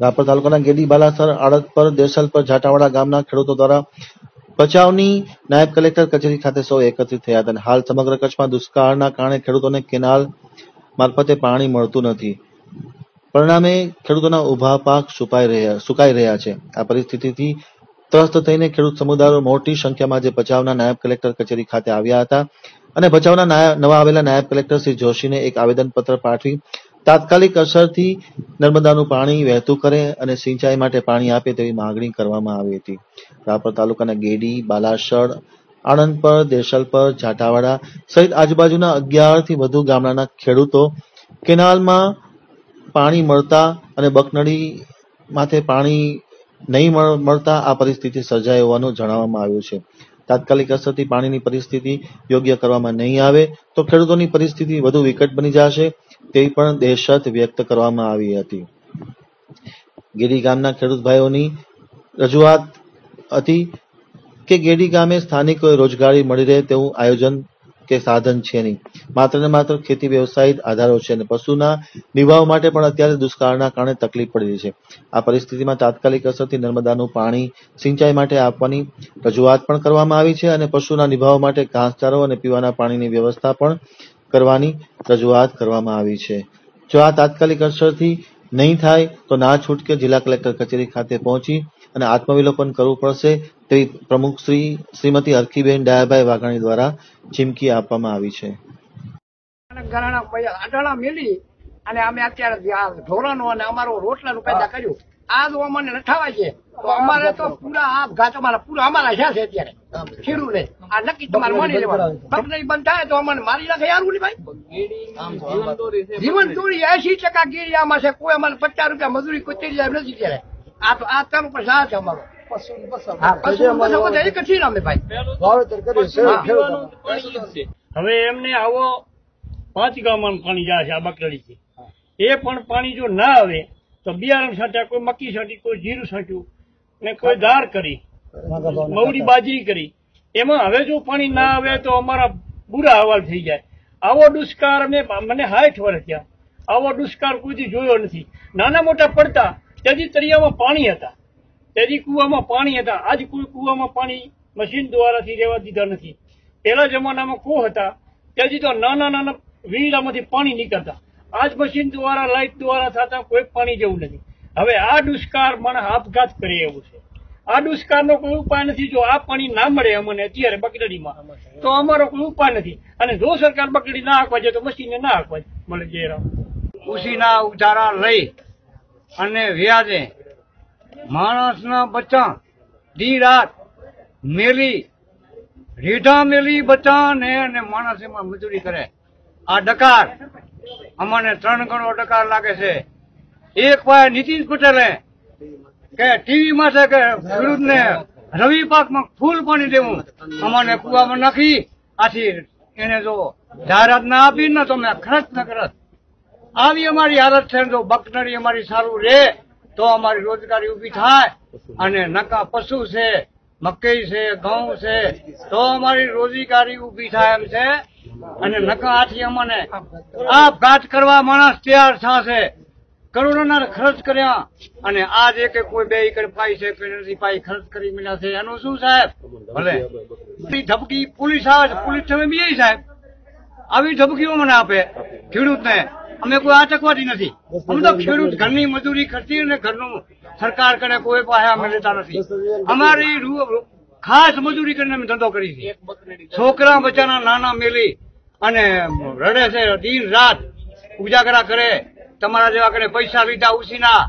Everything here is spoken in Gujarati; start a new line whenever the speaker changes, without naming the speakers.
રાપર તાલુકાના ગેડી બાલાસર આડતપર દેસલપર જાટાવાડા ગામના ખેડૂતો દ્વારા ભચાઉની નાયબ કલેક્ટર કચેરી ખાતે સૌ એકત્રિત થયા હતા હાલ સમગ્ર કચ્છમાં દુષ્કાળના કારણે ખેડૂતોને કેનાલ મારફતે પાણી મળતું નથી. પરિણામે ખેડૂતોના ઊભા પાક સુપાઈ રહ્યા, સુકાઈ રહ્યા છે. આ પરિસ્થિતિથી ત્રસ્ત થઈને ખેડૂત સમુદાયો મોટી સંખ્યામાં જે ભચાઉના નાયબ કલેક્ટર કચેરી ખાતે આવ્યા હતા. અને ભચાઉના નવા આવેલા નાયબ કલેક્ટર શ્રી જોશીને એક આવેદનપત્ર પાઠવી તાત્કાલિક અસરથી નર્મદાનું પાણી વહેતું કરે અને સિંચાઈ માટે પાણી આપે તેવી માંગણી કરવામાં આવી હતી. રાપર તાલુકાના ગેડી, બાલાસર, આણંદપર દેશલપર જાટાવાડા સહિત આજુબાજુના અગિયારથી વધુ ગામડાના ખેડૂતો કેનાલમાં પાણી મળતા અને બકનળી માથે પાણી નહીં મળ- મળતા આ પરિસ્થિતિ સર્જાઈ હોવાનું જણાવવામાં આવ્યું છે. તાત્કાલિક અસરથી પાણીની પરિસ્થિતિ યોગ્ય કરવામાં નહીં આવે તો ખેડૂતોની પરિસ્થિતિ વધુ વિકટ બની જશે તેવી પણ દહેશત વ્યક્ત કરવામાં આવી હતી. ગેડી ગામના ખેડૂત ભાઈઓની રજૂઆત હતી કે ગેડી ગામે સ્થાનિકોએ રોજગારી મળી રહે તેવું આયોજન કે સાધન છે નહીં. માત્ર ને માત્ર ખેતી વ્યવસાય આધારો છે અને પશુના નિભાવ માટે પણ અત્યારે દુષ્કાળના કારણે તકલીફ પડી રહી છે. આ પરિસ્થિતિમાં તાત્કાલિક અસરથી નર્મદાનું પાણી સિંચાઈ માટે આપવાની રજૂઆત પણ કરવામાં આવી છે અને પશુના નિભાવ માટે ઘાસચારો અને પીવાના પાણીની વ્યવસ્થા પણ કરવાની રજૂઆત કરવામાં આવી છે. જો આ તાત્કાલિક અસરથી નહીં થાય તો ના છૂટકે જિલ્લા કલેક્ટર કચેરી ખાતે પહોંચી અને આત્મવિલોપન કરવું પડશે તેવી પ્રમુખ શ્રી શ્રીમતી અરખીબેન ડાયાભાઈ વાઘાણી દ્વારા ચીમકી આપવામાં આવી છે.
અને મેલી અમે અત્યારે ધોરણો અને અમારો રોટલાનું પેદા કર્યું. આ જો અમને નઠાવાય છે તો અમારે તો પૂરા આ ઘાટ અમારા પૂરા અમારા છે છે અત્યારે. ખીરું ને આ નક્કી તમારે માની લેવાનું. પગની બંધ થાય તો અમને મારી નાખે યાર નહીં ભાઈ. જીવન દોરી એસી ટકા ગીરી આમાં છે કોઈ અમારે પચાસ રૂપિયા મજૂરી કોઈ તેરી જાય નથી ત્યારે આ તમ છે અમારો.
હવે એમને આવો પાંચ ગામમાં પાણી જાય છે આ બકરડીથી એ પણ પાણી જો ના આવે તો બિયારણ છાંટ્યા કોઈ મક્કી છાંટી કોઈ જીરું છાંટ્યું ને કોઈ દાળ કરી મવડી બાજરી કરી. એમાં હવે જો પાણી ના આવે તો અમારા બુરા અહેવાલ થઈ જાય. આવો દુષ્કાળ મેં મને હાઠ વર્ષ થયા. આવો દુષ્કાળ કોઈથી જોયો નથી. નાના મોટા પડતા તેથી તળિયામાં પાણી હતા. તેથી કુવામાં પાણી હતા. આજ કોઈ કુવામાં પાણી મશીન દ્વારાથી રહેવા દીધા નથી. પહેલા જમાનામાં કૂ હતા? તેથી તો નાના નાના વીંડામાંથી પાણી નીકળતા. આજ મશીન દ્વારા લાઇટ દ્વારા થતા કોઈ પાણી જેવું નથી. હવે આ દુષ્કાળ મને આપઘાત કરે એવું છે. આ દુષ્કાળનો કોઈ ઉપાય નથી. જો આ પાણી ના મળે અમને, અત્યારે બકરડીમાં તો અમારો કોઈ ઉપાય નથી. અને જો સરકાર બકડી ના આપવા જાય તો મશીનને ના આપવા મળે જય રામ
ઉસીના ઉધારા લઈ. અને વ્યાજે માણસના બચ્ચા દી રાત મેલી, રીઢા મેલી બચ્ચા ને અને માણસ એમાં મજૂરી કરે. આ ડકાર, અમને ત્રણ ગણો ડકાર લાગે છે. એક વાર નીતિન પટેલે કે ટીવી માં છે કે ખેડૂતને રવિ પાકમાં ફૂલ પાણી દેવું. અમને કુવામાં નાખી. આથી એને જો જાહેરાત ના આપી ને તો મેં ખર્ચ ન કરત. આવી અમારી હાલત છે જો બકનરી અમારી સારું રહે તો અમારી રોજગારી ઊભી થાય. અને નકા પશુ છે મકઈ છે ઘઉં છે તો અમારી રોજગારી ઊભી થાય એમ છે. અને નકા આથી અમને આપઘાત કરવા માણસ તૈયાર થશે. કરોડોના ખર્ચ કર્યા. અને આજ એક કોઈ બે એકર પાઈ છે કોઈ નથી પાઈ ખર્ચ કરી મળ્યા છે. એનું શું સાહેબ? ભલે. ધબકી પોલીસ આવે છે. પોલીસ તમે બી સાહેબ. આવી ધબકીઓ મને આપે. ખેડૂતને. અમે કોઈ આતંકવાદી નથી. અમે તો ખેડૂત ઘરની મજૂરી કરતી અને ઘરનું સરકાર કરે કોઈ પાસે અમે લેતા નથી. અમારી ખાસ મજૂરી કરીને અમે ધંધો કરી છે. છોકરા બચ્ચાના નાના મેલી અને રડે છે દિન રાત ઉજાગરા કરે તમારા જેવા કરે પૈસા લીધા ઉસીના